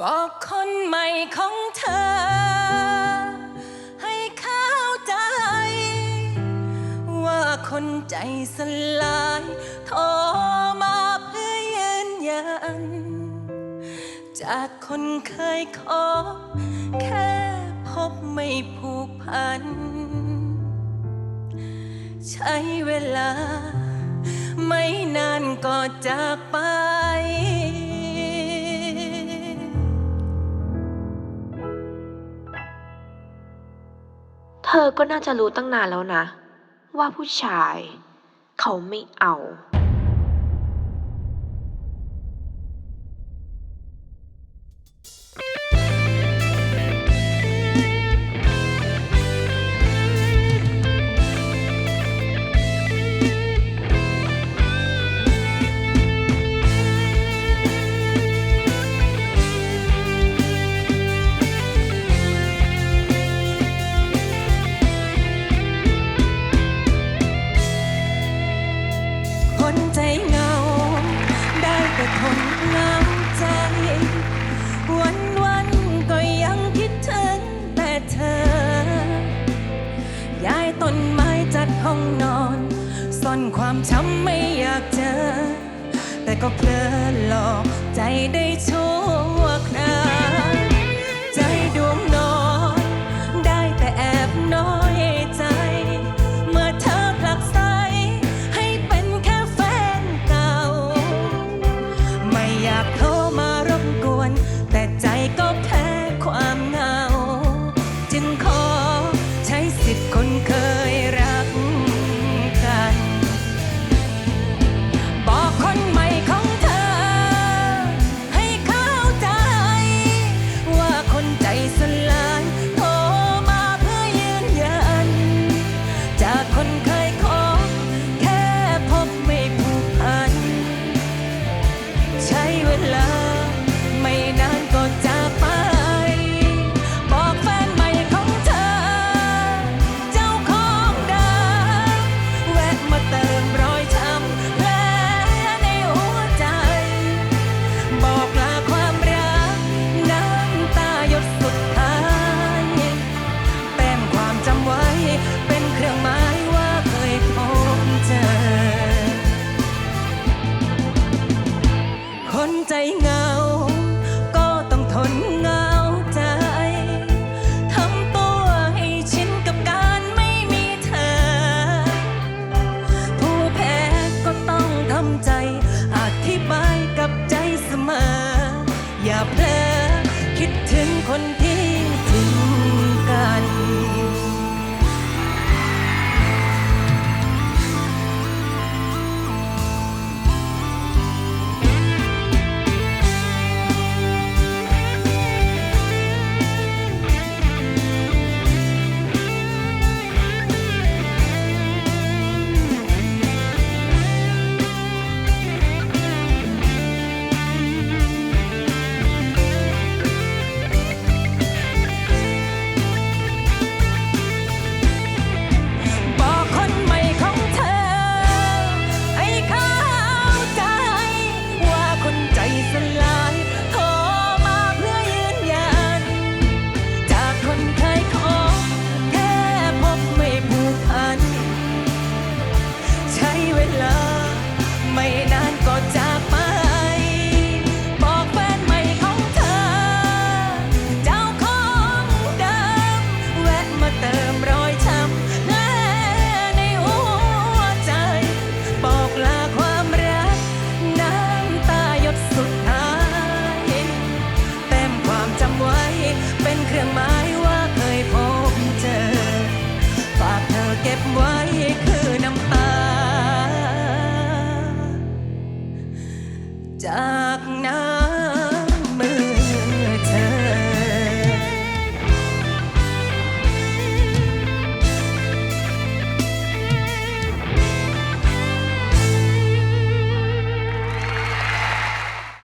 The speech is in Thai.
บอกคนใหม่ของเธอ ให้เข้าใจ ว่าคนใจสลายโทรมาเพื่อยืนยัน จากคนเคยคบแค่พบไม่ผูกพัน ใช้เวลา ไม่นานก็จากไป เธอก็น่าจะรู้ตั้งนานแล้วนะ ว่าผู้ชาย เขาไม่เอา ย้ายต้นไม้จัดห้องนอน ซ่อนความช้ำไม่อยากเจอ แต่ก็เพลอหลอกใจได้ชั่ว เหงา ก็ต้องทน